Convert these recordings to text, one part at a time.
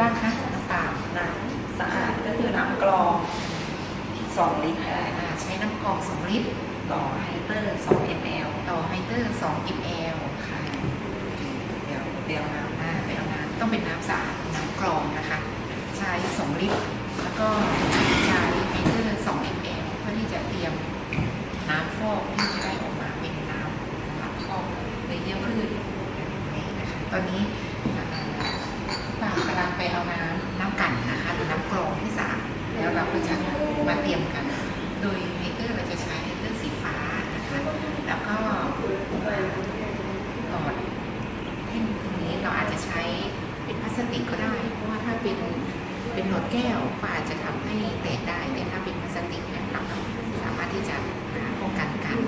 บ้างคะน้ำเปล่าน้ำสะอาดก็คือน้ำกรองสองลิตรอ่าใช้น้ำกรอง2ลิตรต่อไฮเตอร์สอง ml ต่อไฮเตอร์2 ml ค่ะเดี๋ยวเดี๋ยวน้อ่าไปเอาน้ำต้องเป็นน้ำสะอาดน้ำกรองนะคะ ใช้2ลิตร แล้วก็ใช้ไฮเตอร์2 ml เพื่อที่จะเตรียมน้ำฟอกที่จะได้ออกมาเป็นน้ำสำหรับฟอกในเยื่อพืชนะคะตอนนี้อ่าป้ากำลังไปเอาน้ำน้ำกั่นนะคะหรือน้ำกรองที่สะอาดแล้วเราก็จะมาเตรียมกัน โดยไฮเตอร์เราจะใช้ไฮเตอร์สีฟ้านะคะ แล้วก็หลอด ที่ตรงนี้ เราอาจจะใช้เป็นพลาสติกก็ได้ เพราะว่าถ้าเป็นเป็นหลอดแก้วก็อาจจะทำให้แตกได้แต่ถ้าเป็นพลาสติกเนี่ยเราสามารถที่จะป้องกันการ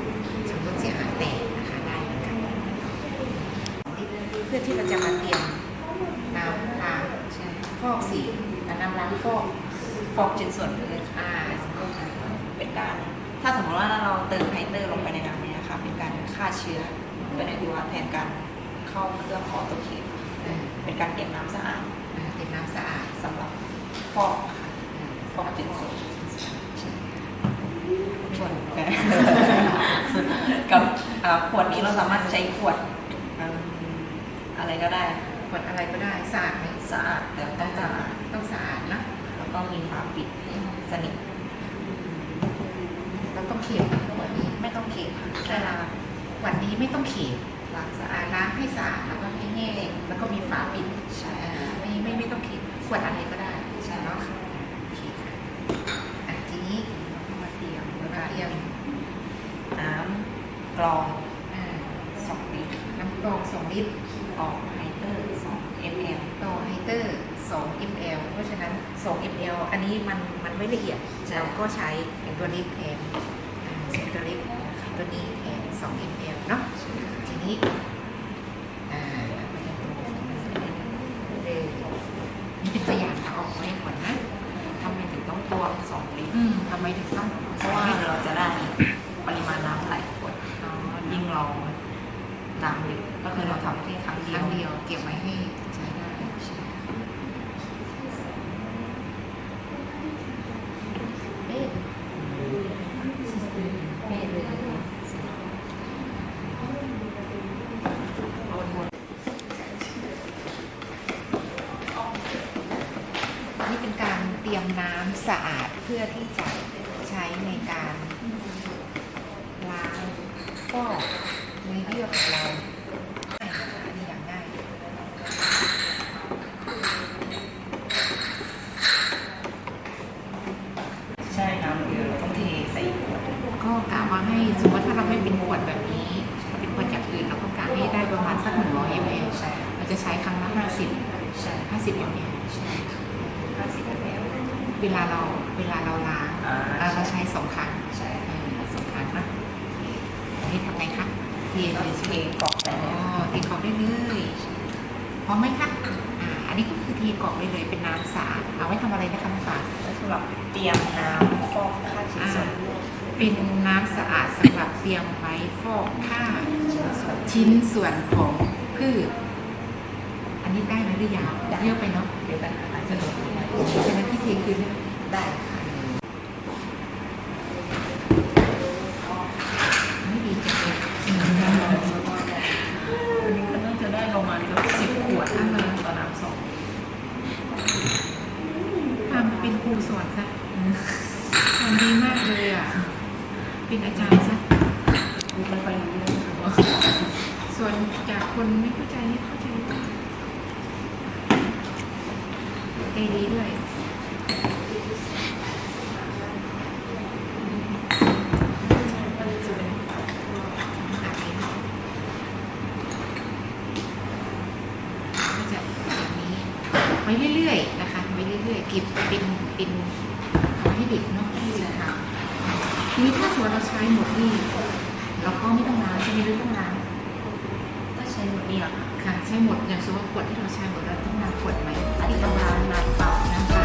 ชำรุดเสียหายแตกนะคะได้เหมือนกันเพื่อที่เราจะมาเตรียมน้ำล้างำใช่ฟอกสีและน้ำล้างฟอกฟอกชิ้นส่วนพืชอ่าเป็นการ ถ้าสมมติว่าเราเติมไฮเตอร์ลงไปในน้ำเนี่ยค่ะเป็นการฆ่าเชื้อเป็นอนุวัตแทนการเข้าเครื่องออโตเคป เอ่อเป็นการเก็บน้ำสะอาดอ่าเป็นน้ำสะอาดสำหรับฟอกค่ะฟอกชิ้นส่วนส่วนกับอ่าขวดนี้เราสามารถใช้ขวดอืมอะไรก็ได้ขวดอะไรก็ได้สะอาดไหมสะอาดแต่ต้องสะอาดต้องสะอาดนะแล้วก็มีฝาปิดให้สนิทเราต้องเขียนขวดนี้ไม่ต้องเก็บค่ะเวแค่ลาล้างวันนี้ไม่ต้องเขียน ล้างสะอาดล้างให้สะอาดแล้วก็ให้แห้งแล้วก็มีฝาปิดใช่อ่ไม่ไม่ไม่ต้องคิดขวดอะไรก็ได้ใช่เนาะโอเคค่ะอะทีนี้มาเตรียมเรามาเตรียมน้ำกรองอ่าสองลิตรน้ำกรอง2ลิตรต่อไฮเตอร์สอง ml ต่อไฮเตอร์2 ml เพราะฉะนั้น2 ml อันนี้มันมันไม่ละเอียดเราก็ใช้เป็นตัวเล็กแทนเป็นตัวเล็กตัวนี้แทน2 ml เนาะ ทีนี้อ่าเร็วนี่เป็นตัวอย่างค่ะออกไว้ก่อนนะทำไมถึงต้องตวงสองลิตรทำไมถึงต้องเพราะว่าเราจะได้ปริมาณน้ำหลายขวด อ๋อ ยิ่งเราน้ำลิตรก็คือเราทำแค่ครั้ง ค เดีย รั้ ว งเดียวเก็บไว้ให้ใช้ได้เอ๊ะเอ๊ะเลยเอาหมดนี่เป็นกา รเตรียมน้ำสะอาดเพื่อที่จะใช้ในการล้างฟอกเนื้อเยื่อของเราง่ายนะอันนี้อย่างง่ายใช่น้ำเยอะเราต้องเทใส่ขวดก็กะว่าให้สมมติถ้าเราไม่เป็นขวดแบบนี้ถ้าเป็นขวดจากอื่นเราก็กะให้ได้ประมาณสักหนึ่งร้อยมลใช่เราจะใช้ครั้งละห้าสิบใช่ห้าสิบมลใช่ เวลาเราเวลาเราล้างอ่าอ่าเราใช้สองครั้งใช่เออสองครั้งนะอันนี้ทำไงคะเทก็เลยเทใช่ไหม กรอกไปอ๋อเลยเทกรอกได้เลยพร้อมไหมคะอ่าอันนี้ก็คือเทกรอกได้เลยเป็นน้ำสะอาดเอาไว้ทำอะไรนะคะน้ำฝาดก็สำหรับเตรียมน้ำฟอกฆ่าชิ้นส่วนเป็นน้ำสะอาดสำหรับเตรียมไว้ฟอกฆ่าชิ้นส่วนของพืชอันนี้ได้ไหมหรือยังเยอะไปเนาะเดี๋ยวกันอาจจะลดลงมาฉะนั้นที่เทคือเนี่ยได้ค่ะไม่ดีจังเลยวันนี้ก็น่าจะได้ประมาณเกือบสิบขวดนั่นเลยต่อน้ำสองทำเป็นครูสอนซะทำดีมากเลยอะ เป็นอาจารย์ซะรู้ไม่ค่อยรู้เรื่องค่ะส่วนจากคนไม่เข้าใจนี่เข้าใจใจดีด้วย ก็จะแบบนี้ไว้ เรื่อยๆนะคะไว้เรื่อยๆเก็บเป็นเป็นเอาให้เด็กเนาะให้เด็กทำทีนี้ถ้าสมมติเราใช้หมดนี่เราก็ไม่ต้องล้างใช่ไหมหรือต้องล้างถ้าใช้หมดนี่เหรอคะค่ะใช้หมดอย่างสมมติว่าขวดที่เราใช้หมดเราต้องล้างขวดไหมอันนี้ต้องล้างน้ำเปล่าน้ำ